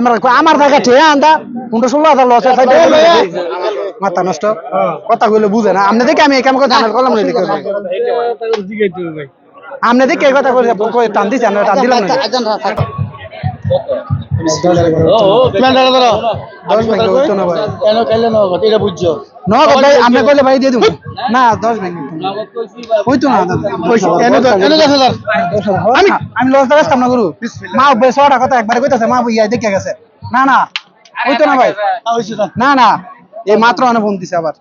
আমার আমার জায়গা ঠিক আন্দা। পনেরো ষোলো হাজার লস মাথা নষ্ট। কথা কইলে বুঝে না। আপনি দেখে আমি এই কাম করে ঝামেলা করলাম না দেখে আপনি দেখে এই কথা করে কই টান দিছি আমরা টান দিলাম না দশ ব্যাংকে। হইতো না আমি আমি করু। মা বেশ কথা একবার কইতাছে মা ইয়া দেখে গেছে। না না হইতো না ভাই। না না এই মাত্র আনে ফোন দিছে আবার।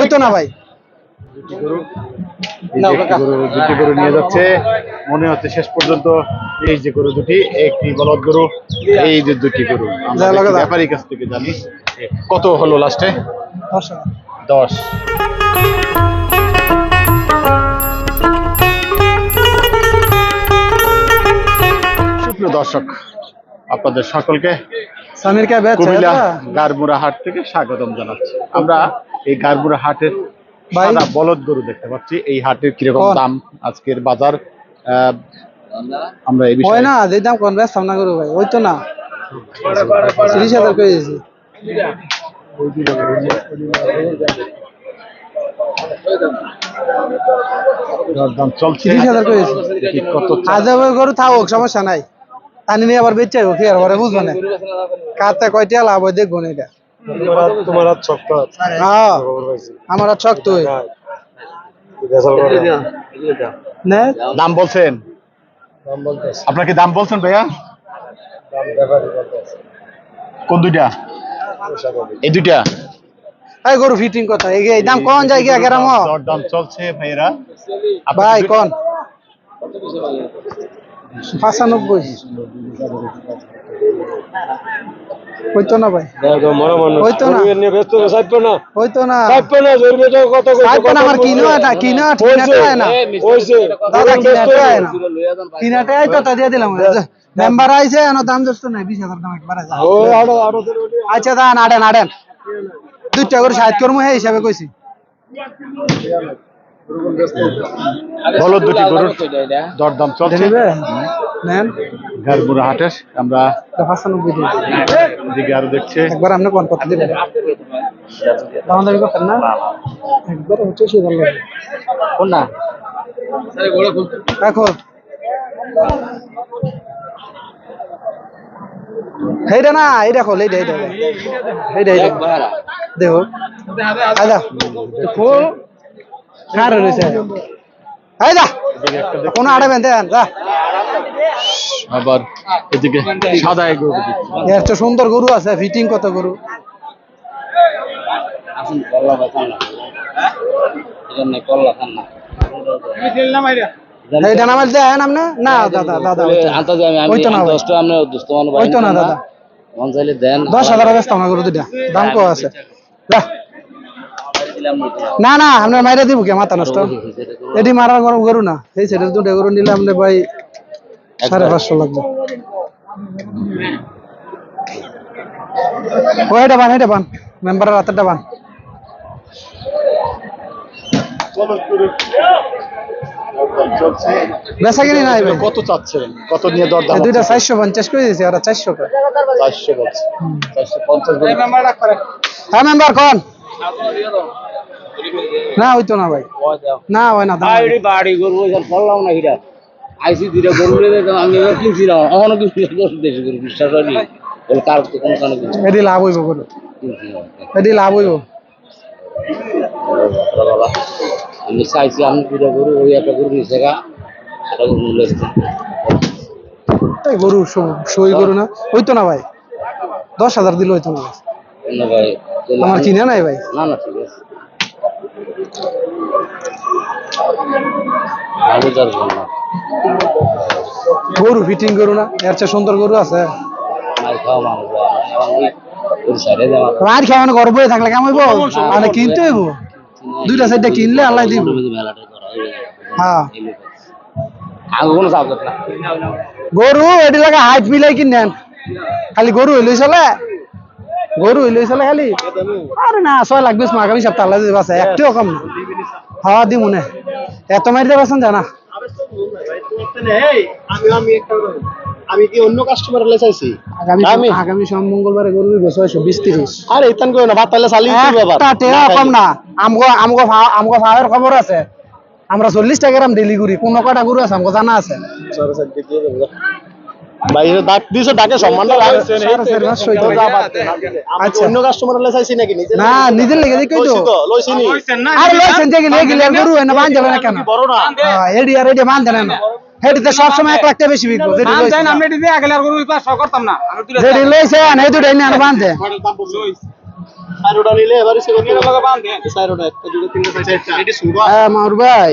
হইতো না ভাই। দুটি গরু নিয়ে যাচ্ছে। মনে হচ্ছে শেষ পর্যন্ত এই যে গরু দুটি একটি বলদ গরু এই যে দুটি গরু। ব্যাপারীর কাছ থেকে জানি। কত হলো লাস্টে দশ দশ। সুপ্রিয় দর্শক আপনাদের সকলকে সামির কে কুমিল্লা গারমুরা হাট থেকে স্বাগতম জানাচ্ছি। আমরা এই গারমুরা হাটের সাদা বলদ গরু দেখতে পাচ্ছি। এই হাটের কীরকম দাম? আজকের বাজার আমরা এই হয় না যে দাম কোন না করু ভাই না। করে দিয়েছি। দাম চলছে হাজার করে দিয়েছি। কত আজ গরু থাকুক সমস্যা নাই। টানি নিয়ে আবার বেচে কি আর পরে বুঝব না। কাতে কয়টা লাভ হয় দেখব না এটা। তোমার হাত শক্ত হ্যাঁ। আমার ছক তুই নে? দাম বলছেন? আপনার কি দাম বলছেন ভাইয়া? কোন দুইটা? এই দুইটা। এই গরু ফিটিং কথা এই এই দাম কোন জায়গা গেরাম দর দাম চলছে আপনার ভাই কোন? পাঁচানব্বই। হইতো না ভাই। হইতো না। ব্যস্ত চাইতো না। হইতো না। চাইতো না জরুরি তো কত কইছো, না আমার কিনো এটা কিনো হইছে, কিনাটা না। হইছে। দাদা গরিব ব্যস্ত না। না। কিনাটা তো তা দিয়ে দিলাম। মেম্বার আইছে এনো দাম দস্ত নাই বিশ হাজার দাম একবার আছে ও আচ্ছা দা নাড়েন নাড়েন দুইটা করে সাহায্য করব হ্যাঁ হিসাবে কইছি। বলদ দুটি গরুর দরদাম চলছে। নেন হাটের আমরা পাঁচানব্বই দিকে আরও দেখছে। একবার আপনি কোন কথা দিবেন? দাম দাবি করতেন না? একবার হচ্ছে সে ভালো কোন না? এখন এইটা না এইটা খোল এইটা এইটা এইটা এইটা দেখো। আদা ফুল কার রয়েছে কোন আড়াবেন দেন যা। আবার এদিকে সাদা গরু এর সুন্দর গরু আছে ফিটিং কত গরু। এইটা নামাজ দেন আপনি না? দাদা দাদা ওইতো না দাদা। দশ হাজার ব্যস্ত আমার গরু দুটা দাম কম আছে। না না আপনার মাইরা দিব কে মাথা নষ্ট। এটি মারার গরু গরু না। এই সেটা দুটা গরু নিলে আপনি ভাই সাড়ে পাঁচশো লাগবে। ও এটা বান এটা বান। মেম্বারের বান। চলছে বেচা কিনি নাই ভাই। কত চাচ্ছেন? কত নিয়ে দরদাম এই দুইটা করে দিয়েছে করে। বলছে। বলছে। হ্যাঁ মেম্বার কোন? না হইতো না ভাই। না হয় না। বাড়ি বাড়ি গরু করলাম না হিরা আইসি দুইটা গরু আমি এবার কিনছি না। এখনও গরু দেশি গরু বিশ্বাস হয়নি। কার তো কোনো কারণে এটি লাভ হইব গরু এটি লাভ হইব। আমি চাইছি আমি দুইটা গরু ওই একটা গরু নিচে গা একটা গরু মূল্য গরু সই গরু না। হইতো না ভাই। দশ হাজার দিলে হইতো না। ভাই। আমার আমি- কিনে নাই ভাই? না না ঠিক আছে। গরু ফিটিং গরু না? এর চেয়ে সুন্দর গরু আছে। আর খাওয়ানো বয়ে থাকলে কেমন হইব? মানে কিনতে হইব? দুইটা সাইডটা কিনলে আল্লাহ দিব। করা হয়ে কোনো গরু এটি লাগে হাইট মিলাই কিনেন। খালি গরু হইলে চলে। গরু হইলে চলে খালি। আরে না ছয় লাখ বিশ আগামী সপ্তাহ আল্লাহ যদি বাঁচে। একটিও কম না। হওয়া দি মনে। এত মারিতে পারছেন জানা আমি কি অন্য কাস্টমার লে চাইছি আগামী আগামী সোম মঙ্গলবারে গরু ছয়শো বিশ তিরিশ আরে ইতান কই না বাতালে চালি একটা কম না আমগো আমগো ভা- আমগো ভাবের খবর আছে। আমরা চল্লিশ টাকা গ্রাম ডেলি করি কোন কটা গরু আছে? আমগো জানা আছে। বাইরে ডাক দিছো ডাকে সম্মানটা রাখছেন সাড়ে চার মাস সইতে হবে। আমি আচ্ছা। অন্য কাস্টমার লে চাইছি নাকি নিজে না নিজের লেগে দেখি তো লইছি নি আরে লইছেন যে গেলে গেলে গরু এনে বান যাবে না কেন বড় না হ্যাঁ, এডি আর এডি মান দেন না হেডিতে সব সময় এক লাখ টাকা বেশি বিকবো যেটি লইছেন যেটি লইছেন এই দুটাই নিয়ে বান দে সাইরোটা নিলে এবারে সে কত সাইরোটা একটা দুটো তিনটে চারটা এটি শুরু হ্যাঁ মামুর ভাই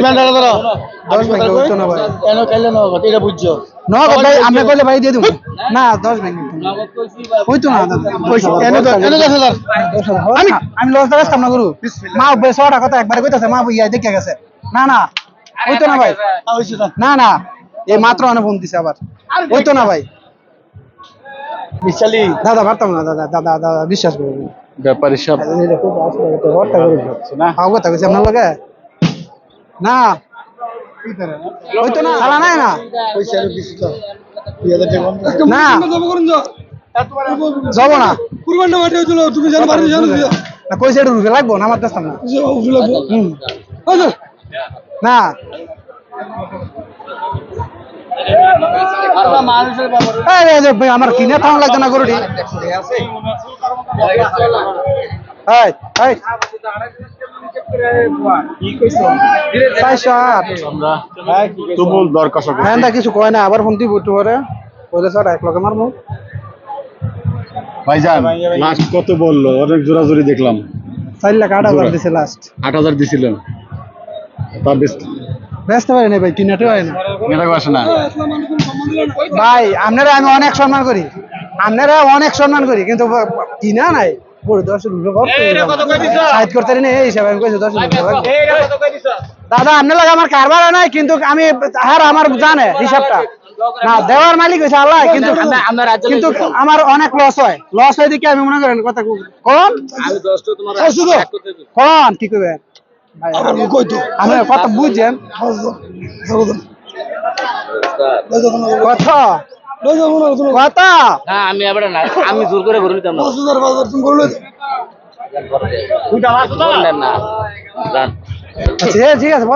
ভাই নগদ ভাই কইলে ভাই দিয়ে দিব। না দশ বিঘা হইতো না। দাদা এনে তো এনে দশ হাজার। আমি আমি লস দাঁড়াচ্তাম না গুরু। মা বেশ ছটা কথা একবারে কইতাছে মা ইয়া দেখে গেছে। না না। হইতো না ভাই। না না। এই মাত্র অনেক ফোন দিছে আবার। হইতো না ভাই। দাদা পারতাম না দাদা দাদা দাদা বিশ্বাস করুন ব্যাপারী সব। না। হাও কথা আপনার লগে? না। হইতো না। সালা নাই না? না। যাব না। না কইছে এটা রুপে লাগবো না আমার কাছে না। আমার কিনে থাকা লাগতো না গরুটি। হ্যাঁ কিছু কয় না আবার ফোন দিব একটু পরে। বলে স্যার এক লগে মারবো। ভাইজান লাস্ট কত বলল? অনেক জোরাজুরি দেখলাম। চার লাখ আট হাজার দিছে লাস্ট আট হাজার দিছিল তার ব্যস্ত পারি না ভাই কিনাতে হয় না। না। ভাই আপনারা আমি অনেক সম্মান করি। আপনারা অনেক সম্মান করি কিন্তু কিনা নাই? পুরো দশ রুপে সাইড করতে পারি এই হিসাবে আমি কইছি দশ রুপে লাগবে। দাদা আপনার লাগে আমার কারবার নাই কিন্তু আমি আর আমার জানে হিসাবটা। না দেওয়ার মালিক হয়েছে আল্লাহ কিন্তু কিন্তু আমার অনেক লস হয়। লস হয় দিকে আমি মনে করেন কথা কোন? কোন? কি করবে আমি কথা বুঝছেন না আমি না আমি জোর করে গরু নিতাম না। বললেন না জান। ঠিক আছে,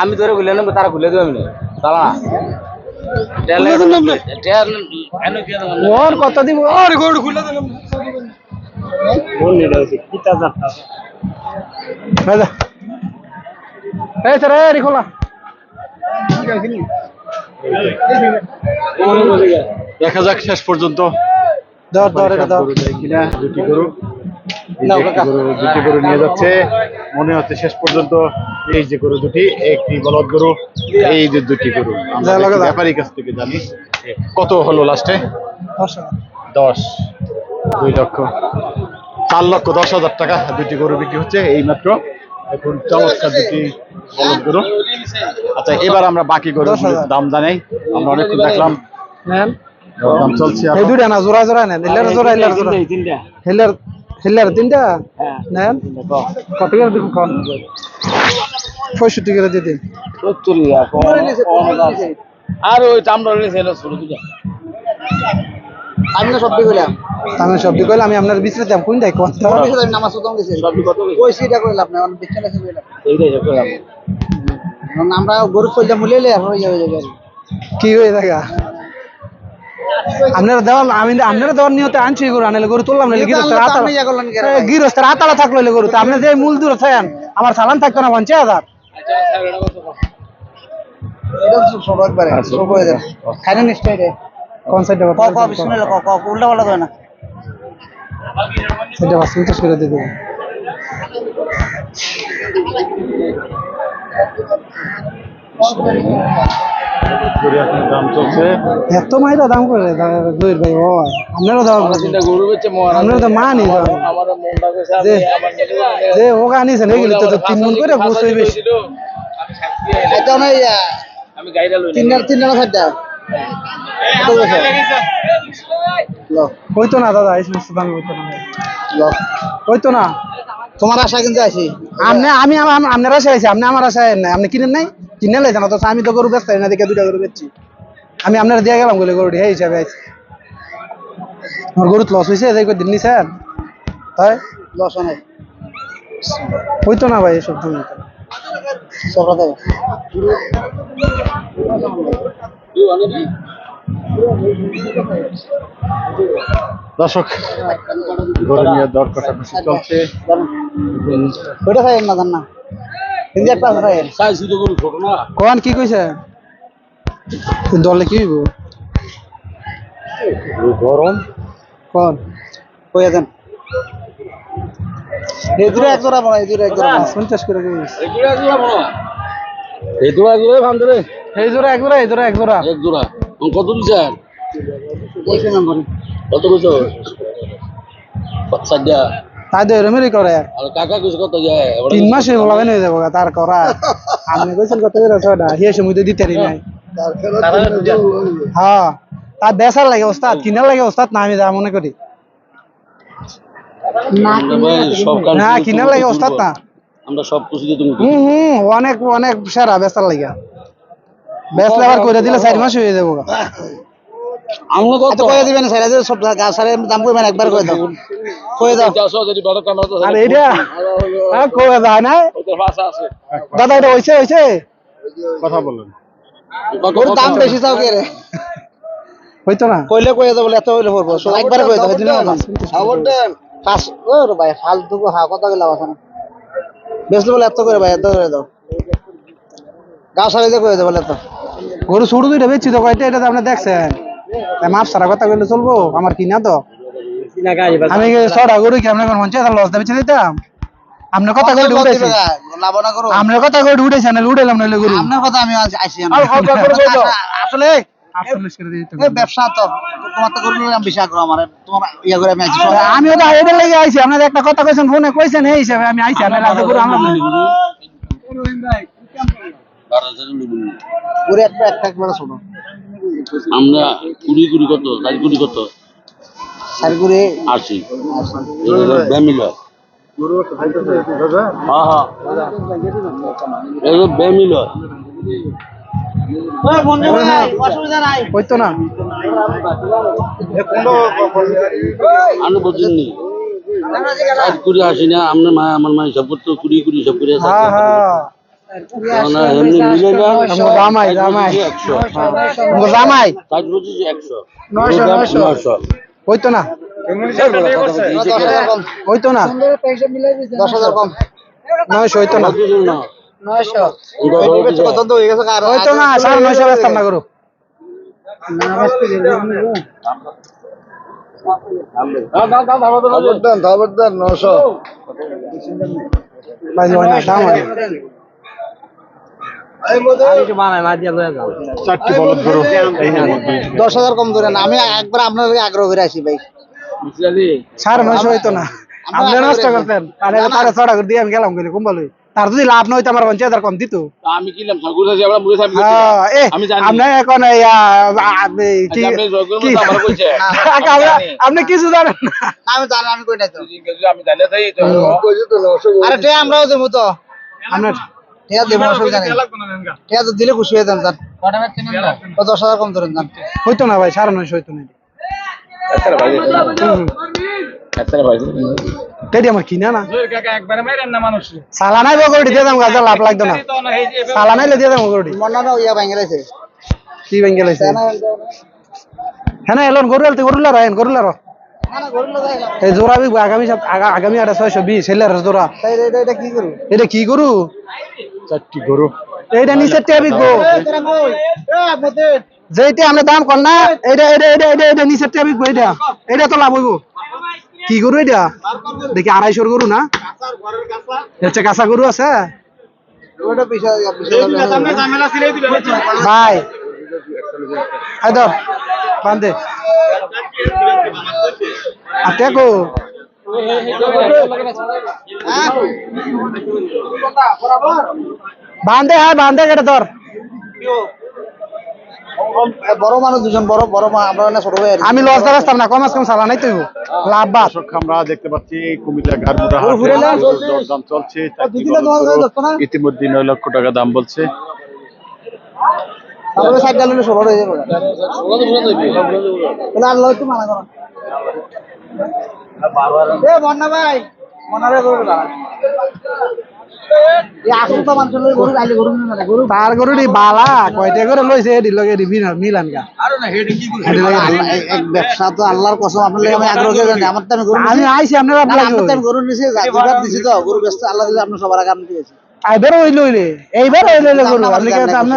আমি ধরে খুলে নেব তারা খুলে দেবো আমি না। ওর কত দিব। গরু খুলে দিলাম। এই স্যার এই রিখোলা দেখা যাক শেষ পর্যন্ত। দর দর এটা দর কিনা দুটি গরু। দুটি গরু নিয়ে যাচ্ছে। মনে হচ্ছে শেষ পর্যন্ত এই যে গরু দুটি একটি বলদ গরু এই যে দুটি গরু। ব্যাপারীর কাছ থেকে জানি। কত হলো লাস্টে দশ দশ। দুই লক্ষ চার লক্ষ দশ হাজার টাকা দুটি গরু বিক্রি হচ্ছে এই মাত্র। এখন চমৎকার দুটি বলদ গরু। আচ্ছা এবার আমরা বাকি গরু দাম জানাই। আমরা অনেকক্ষণ দেখলাম। দাম চলছে এই দুইটা না জোড়া জোড়া নেন। হিলার জোড়া হিলার জোড়া। হিলার হিলার তিনটা? নেন। কত করে দিব কোন পঁয়ষট্টি করে আর ওই চামড়া রয়েছে ছোট দুটো। আমি সব আমি সব আমি আপনার বিচরে দাম কোন দেখ কোন নামাজ উদম গেছে সবই কত ওই সিটা কইলাম না অন বিচরে আছে কইলাম এইটাই সব করলাম আমরা গরু কইলাম মুলেলে আর হয়ে যাবে যাবে কি। হয়ে থাকা আপনারা আমি দেওয়ার নিয়তে আনছি গরু আনলে গরু তুললাম না গিরস্তের আতালা গিরস্তের আতালা থাকল গরু তো আপনি যে মূল দূর থাকেন আমার সালান থাকতো না পঞ্চাশ হাজার। এটা তো ছোট একবারে ছোট হয়ে যাবে। খাইলেন স্টাইলে কোন সাইডে ক ক বিসমিল্লাহ ক ক উল্টা পাল্টা করে না? সেটা বাস পঞ্চাশ করে দিয়ে দেবো। গরু দাম চলছে এত মাইরা দাম করে জহির ভাই ও আপনারও দাম তিনটা গরু বেচে মহারাজ তো মানি দাম আমার মনটা গেছে যে আমি আমার নিজের যে আনিছেন এগুলি তো তিন মন করে বসে বেশি। নাই আমি গাড়িটা লই তিন তিন টাকা চারটা? হইতো না দাদা এই সমস্ত দাম হইতো না। হইতো না। তোমার আশা কিন্তু আছি আপনি আমি আপনার আশায় আছি আপনি আমার আশায় নাই। আপনি কিনেন নাই? কিনে লাইছেন অথচ আমি তো গরু ব্যস্ত না দেখে দুটা গরু বেচছি। আমি আপনার দিয়ে গেলাম বলে গরুটি এই হিসাবে আছি আমার গরু লস হয়েছে এই দিন নিছেন? তাই লস অনেক হইতো না ভাই এসব দাম না। দর্শক গরু নিয়ে দর কষাকষি চলছে। ওইটা খাইয়েন না জান না একটা আছে খাইয়েন কোন কি কইছে? দলে কি হইব? গরম। কোন কইয়া দেন। এই দূরে এক জোড়া বানাই এই দূরে এক জোড়া। পঞ্চাশ করে কইস এগুলো এগুলো বড় এই জোড়া জোড়া ভান ধরে এই জোড়া এক জোড়া এই জোড়া এক জোড়া। এক জোড়া। কত দিছেন কত কইছো? সাজ্জা তাই এরমেরই করে। আর কাকা কইছো কত যায় তিন মাস বলা যাব তার করা। কইছেন কত করে হিয়ে সময় তো দিতে নাই। হ্যাঁ তার বেসার লাগে ওস্তাদ কিনার লাগে ওস্তাদ না আমি যা মনে করি। না কিনার লাগে ওস্তাদ না। আমরা সব কিছু দিয়ে তুমি হুম হুম অনেক অনেক সেরা বেসার লাগে। বেসলে আবার করে দিলে চার মাস হয়ে যাব আমরা কত? এত কইয়া দিবেন স্যার এদের সব গাছ সারে দাম কইবেন একবার কই দাও। কই দাও। চারশো যদি বড় ক্যামেরা তো আর এইটা হ্যাঁ কবে যায় না? ওদের ভাষা আছে। দাদা এটা হয়েছে হয়েছে কথা বলেন। ওর দাম বেশি চাও কে রে? হইতো না। কইলে দাও বলে এত হইলে পড়ব একবার কই দাও দিন। খবর দেন। পাঁচ ও রে ভাই ফালতু হা কথা গেলা আছে না। বেশি বলে এত করে ভাই এত করে দাও। গাছ কই দাও বলে এত গরু ছোট দুইটা বেচছি তো কয়টা এটা তো আপনি দেখছেন। মাপ সারা কথা কইলে চলবো আমার কিনা তো? আমি কি ছটা গরু কি আপনার মঞ্চে লস দেবে বেচে দিতাম? আপনার কথা কই উঠেছি লাভ না করো আপনার কথা কই উঠেছি না উঠেলাম নইলে গরু। আপনার কথা আমি। আসলে করে দিতে এই ব্যবসা তো তোমার তো করলে আমি বেশি আগ্রহ আমার। তোমার ইয়া করে আমি আইছি আমিও তো এদের লেগে আইছি আপনার একটা কথা কইছেন ফোনে কইছেন এই হিসাবে আমি আইছি আপনার রাতে আমরা একটা একটা একবারে ছোট। আমরা কুড়ি কুড়ি কত চার কুড়ি কত? সারি করে আশি। ব্যামিল হ্যাঁ হ্যাঁ। না। আমি বুঝিনি কুড়ি আসি না আপনার মা আমার মা হিসাব করতো কুড়ি কুড়ি হিসাব করে হইতো না। হইতো না। দশ হাজার কম। নয়শো হইতো না। হইতো না। সাড়ে নয়শো বেচতাম না নশো বাজি না দাম হয় না। চারটি বলদ গরু এই নিয়ে দুই দশ হাজার কম ধরেন আমি একবার আপনার আগ্রহ করে আসি ভাই। সাড়ে নয়শো হইতো না। আপনি নষ্ট করতেন। তাহলে ছটা করে দিয়ে আমি গেলাম গেলে কুম্বালই তার যদি লাভ না হইতো আমার পঞ্চায়েত আর কম দিত। আমি কিনলাম ঠাকুর আছে আমরা মুড়ে সাহেব হ্যাঁ, আমি জানি। আপনি এখন আপনি কি- কিছু জানেন না। আমি জানি আমি কই তো। আমি জানি তাই তো আরে আমরাও দেবো তো। আপনার ঠিক আছে দেবো অসুবিধা নেই ঠিক আছে দিলে খুশি হয়ে যান স্যার দশ হাজার কম ধরেন যান। হইতো না ভাই সাড়ে নয়শো হইতো না। কিনা না? সালা নাই বগরটি দিয়ে দাম গাছ লাভ লাগতো না। দিয়ে দাম বগরটি মনে ইয়া কি হ্যাঁ এলন গরু এলতে গরুলা রায়ন গরুলা র এই জোড়া বি আগামী সপ- আগা- আগামী আটা ছয়শো বিশ হেলার জোড়া। তাই এটা এটা কি করু এটা কি গরু? চারটি গরু। এইটা নিচে টেবি গো যেটা আমরা দাম কর না এটা এটা এটা এটা এটা নিচে টেবি গো এটা এটা তো লাভ হইব। কি গরু এটা? দেখি আড়াইশোর গরু না? হচ্ছে কাঁচা গরু আছে? ভাই ধর বান্ধে আর দেখো। বান্ধে হ্যাঁ বান্ধে কেটে ধর। বড় মানুষ দুজন বড় বড় মা আমরা না ছোট ভাই আমি লস দেখাতাম না কমাস কম চালা নাই তুই লাভ দর্শক আমরা দেখতে পাচ্ছি কুমিল্লা গারমুড়া গরু ঘুরে এলাম। হাটে দরদাম চলছে? ইতিমধ্যে নয় লক্ষ টাকা দাম বলছে। সাইড ডালে ষোলো হয়ে যাবে। তাহলে আল্লাহ একটু মানা করো। এ বন্যা ভাই মনারে গরু ব্যবসা তো আল্লাহর কসম আপনার আমি আগ্রহ আমার তো আমি গরু আমি নিছি। আইছি আপনার আপনার গরু। নিছি তো গরু ব্যস্ত আল্লাহ দিলে আপনি সবার আগে আমি দিয়েছি। আইবার হইল হইলে এইবার হইল হইলে গরু আপনি কি আপনি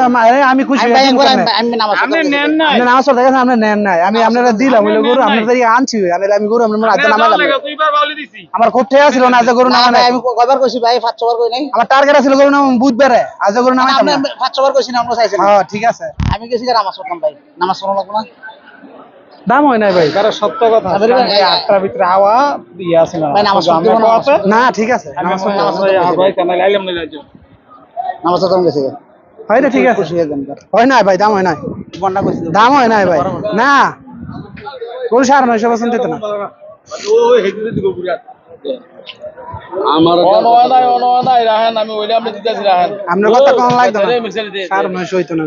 আমি খুশি আমি আপনি নেন না আপনি নামাজ পড়তে গেছেন আপনি নেন নাই। আমি আপনারা দিলাম হইলে গরু আপনার থেকে আনছি আমি আমি গরু আপনার রাতে নামাইলাম আমার খুব ঠেয়া ছিল না আজ গরু না নামাই ভাই আমি কয়বার কইছি ভাই পাঁচ ছবার কই নাই। আমার টার্গেট ছিল গরু নাম বুধবারে আজ গরু নামাইতাম আপনি না পাঁচ ছবার কইছি না আমরা চাইছেন হ্যাঁ ঠিক আছে। আমি গেছি নামাজ পড়তাম ভাই। নামাজ পড়া লাগবো না। দাম হয় নাই ভাই। তারা সত্য কথা। আটটার ভিতরে হাওয়া ইয়ে আছে না। না, ঠিক আছে। নামাজ গেছি হয় না ঠিক আছে। হয়ে হয় নাই ভাই দাম হয় নাই দাম হয় নাই ভাই। না। গরু সাড়ে নয়শো পার্সেন্ট দিতে না। আমার আপনার কথা কম লাগতো না? সাড়ে নয়শো হইতো না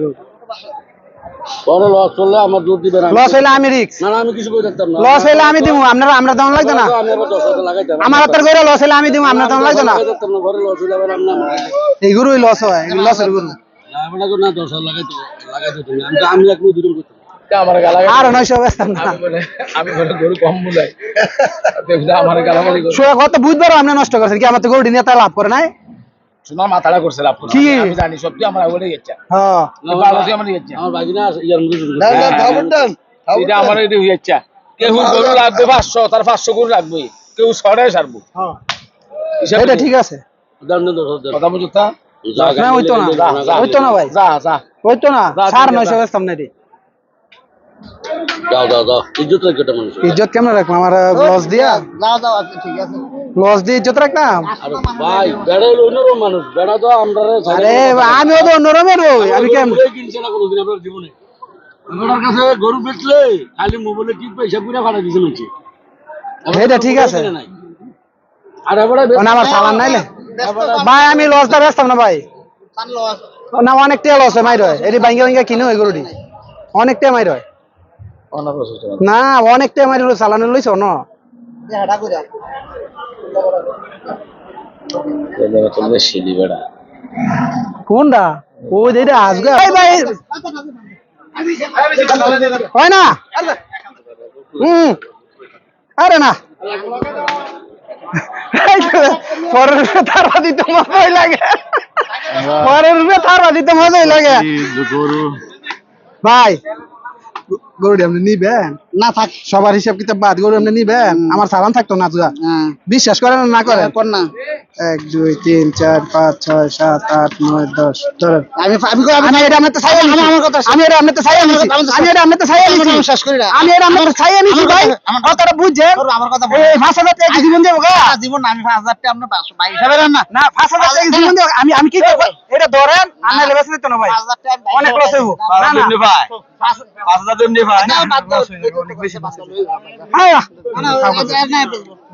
লস আমার দুধ দিবেন লস হইলে আমি রিক্স না না আমি কিছু করে থাকতাম না। লস হইলে আমি দিব আপনার আমরা দাম লাগতো না? আমি আবার দশ হাজার লাগাইতাম আমার হাতের গরু লস হইলে আমি দিব আপনার দাম লাগতো না? না ঘরে লস হইলে আবার আমি এই গরুই লস হয় এই লসের গরু। আমরা না দশ হাজার লাগাইতো লাগাইতো তুমি আমি তো আমি এক মুখ দুটো করতাম। আমার গালা আর নয়শো বেচতাম না। আমি ঘরে গরু কম বুলাই আমার গালাগালি করে। কত বুধবার আপনি নষ্ট করছেন কি আমার তো গরু নিয়ে তাই লাভ করে নাই? মাথাটা করছে লাভ কি? আমি জানি আমার ইচ্ছা হ্যাঁ। আমার ইচ্ছা আমার বাগিনা ইয়ার মধ্যে এটা আমার এটা ইচ্ছা কেউ গরু রাখবে পাঁচশো তার পাঁচশো গরু রাখবে। কেউ সারবো। এটা ঠিক আছে। কথা বুঝো তা না হইতো না হইতো না ভাই। যা যা। হইতো না যা, সাড়ে যা, নয়শো যা। বেচতাম না রে যাও যাও যাও ইজ্জত রাখবে এটা মানুষ ইজ্জত কেমন রাখলাম আমার লস দিয়া? আচ্ছা, ঠিক আছে। লস দিয়ে ইজ্জত রাখলাম? আরে ভাই বেড়া হলো অন্যরকম মানুষ। বেড়া তো আমরা আরে আমিও তো অন্যরমের ওই আমি কেমন কিনছে না কোনোদিন আপনার জীবনে। আপনার কাছে গরু বেচলে খালি মোবাইলে কি পয়সা পুরা ফাটা দিছে নাকি এটা ঠিক আছে। আর এবার আমার সালান নাইলে ভাই আমি লস দা বেচতাম না ভাই। টানলো না অনেকটা লস হয় মাইর হয়। এটি ভাঙ্গা ভাঙ্গা কিনে ওই গরুটি। অনেকটা মাইর হয়। না অনেকটা মাইর চালানো লইছ ন হাঁটা কইরা শিলি বেড়া কোনটা? ও যেটা আসবে ভাই ভাই। হয় না? হুম। আরে না। পরের তারা দিতে মজাই লাগে। পরের তারা দিতে মজাই লাগে। ভাই। গরুটি আপনি নিবেন? না থাক। সবার হিসাব কিতাব বাদ গরু আপনি নিবেন? আমার সালান থাকতো না তুই হ্যাঁ। বিশ্বাস করেন না করেন? কর না। এক দুই তিন চার পাঁচ ছয় সাত আট নয় দশ ধরেন আমি আমি আমি আমি এটা আপনার চাই আমার- আমার কথা আমি এটা আপনার চাই আনিছি আমি এটা আপনার আনিছি আমি শেষ করি না। আমি এটা আপনার আনিছি আমার ভাই। কথাটা বুঝছেন? আমার কথা। এই পাঁচ হাজার টাকা জীবন দেবো গা? জীবন আমি পাঁচ হাজার টাকা আপনার পাঁচশো ভাই হিসাবে না। না পাঁচ হাজার টাকা জীবন দেবো? আমি আমি কি করব? এটা ধরেন আমি লেবাস দিতে না ভাই। টাকা ভাই অনেক লস হইব। না। না। না না, দাও, বেশি বাদ দাও।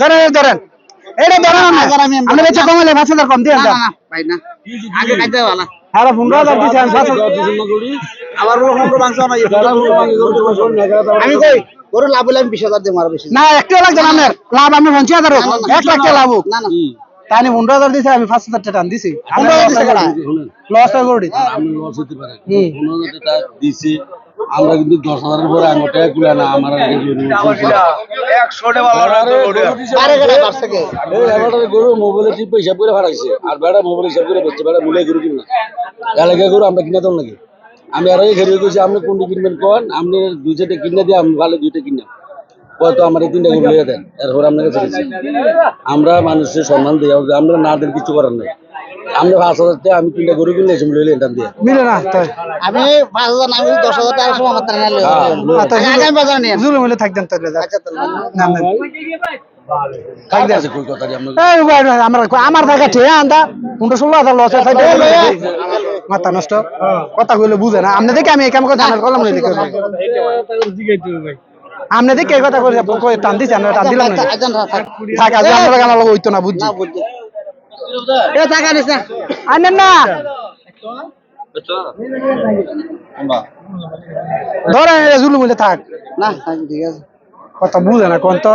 ধরেন ধরেন এটা ধরেন আপনি আমি বেচে পাঁচ হাজার কম দিয়ে না, দেন না, না, ভাই না। আগে খাইতে হবে না। হ্যাঁ পনেরো হাজার দিচ্ছি আমি পাঁচ হাজার আবার মাংস আমি কই গরু লাভ হলে আমি বিশ হাজার দেবো আরও বেশি না একটা লাগছে না লাভ আমি পঞ্চাশ হাজার এক লাখ লাভ হোক না না তাই পনেরো হাজার দিছি আমি পাঁচ হাজার টাকা দিছি? লস হয়ে গরুটি আমি লস হতে পারে পনেরো হাজার টাকা দিছি আমরা কিন্তু দশ হাজারের পরে আঙুল টাকা কুলে না আমার গরু মোবাইলে ঠিক হিসাব করে ফাটাইছে আর বেড়া মোবাইল হিসাব করে বেচছে বেড়া মূলে গরু কিনা এলাকা গরু আমরা কিনা দাম নাকি? আমি আর আগে ঘেরিয়ে গেছি আপনি কোনটি কিনবেন কোন? আপনি দুই চারটে কিনে দিয়ে আমি ভালো দুইটা কিনা হয়তো আমার এই তিনটা গরু লিয়ে দেন এরপর আপনার কাছে গেছি। আমরা মানুষের সম্মান দিই আমরা না দেন কিছু করার নাই আমরা পাঁচ হাজার টাকা আমি তিনটা গরু কিনে এসে লইলে এটা দিয়ে মিলে না তাই আমি পাঁচ হাজার না আমি দশ হাজার টাকা সময় আমার টাকা নিয়ে আচ্ছা, আগামী বাজার নিয়ে জুলুম হলে থাকতেন তাহলে আচ্ছা তাহলে না, না। কাইতে আছে কই কথা আপনার এই ভাই, ভাই, আমার আমার জায়গা ঠিক আন্দা পনেরো ষোলো হাজার লস মাথা নষ্ট কথা কইলে বুঝে না আপনি দেখে আমি এই কাম কথা করলাম আপনি দেখে এই কথা কইলে কই টান দিছে আমরা টান দিলাম না। থাক আজ আমরা আমার লগে হইতো না বুঝছি। এ টাকা নিস না। আনেন না। ধরেন এটা জুলুম হইলে থাক। না ঠিক আছে। কথা বুঝে না কোন তো?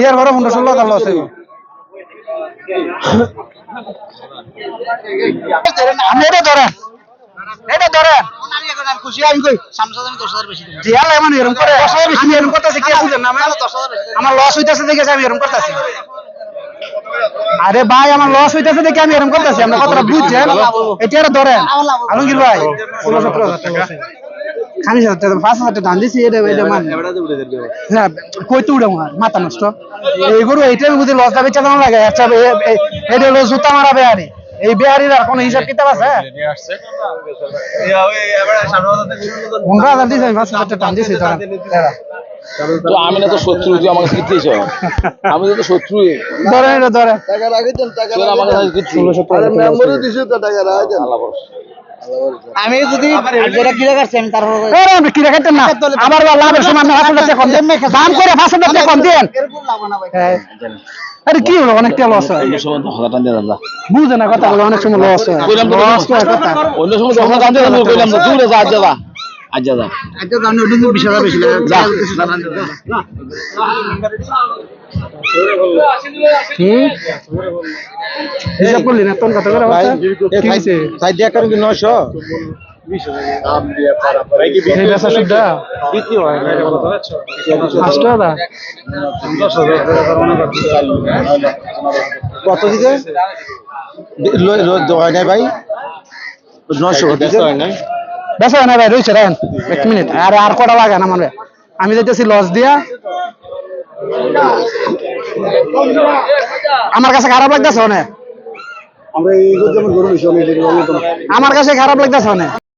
ইয়ার ঘরে পনেরো ষোলো হইব। এটা ধরেন। এটা ধরেন। আর আমার লস হইতাছে আমি এরকম করতেছি। আরে ভাই আমার লস হইতাছে দেখে আমি এরকম করতেছি। আমরা কথাটা বুঝছেন এটা ধরেন। আলমগীর ভাই। ষোলো সতেরো হাজার টাকা। খানিস হাজার পাঁচ হাজার টাকা দিছি এটা এটা মানে কই তো উড়ে আমার মাথা নষ্ট। এই গরু এইটা বুঝি লস দাবি চালানো লাগে। আচ্ছা এটা হলো জুতা মারা বেহারি এই বেহারির আর কোনো হিসাব কিতাব আছে? পনেরো হাজার দিয়েছে আমি। তো না তো শত্রু তুই কিনতে আমি তো শত্রু। এটা টাকা টাকা দিছি তো টাকা। আমি যদি যেটা তারপর না। আমার লাভের সময় কম। দেন দাম করে পাঁচ কম দেন। এরকম লাভ না ভাই। হ্যাঁ। আরে কি হলো? অনেকটা লস হয়। অন্য সময় দশ হাজার টাকা দিয়ে দাদা। বুঝে না কথা বলে অনেক সময় লস হয়। কইলাম তো লস কথা। অন্য সময় দশ হাজার টাকা দিয়ে দাদা কইলাম তো। তুই যা আজ যা আজ যা আচ্ছা আমি ওটা বিশ হাজার বেশি লাগে যা। হুম হিসাব করলি না? তোর কথা করে? কি হয়েছে সাইড দিয়ে কারণ কি এই বেচা সুদ্ধা কত দিতে? হয় নাই ভাই? নয়শো হয় বেচা হয় না ভাই রয়েছে রায়ন এক মিনিট। আরে আর কটা লাগে না মানে আমি যাইতেছি লস দিয়া। আমার কাছে খারাপ লাগতেছে আমরা অনেক আমার কাছে খারাপ লাগতেছে অনেক।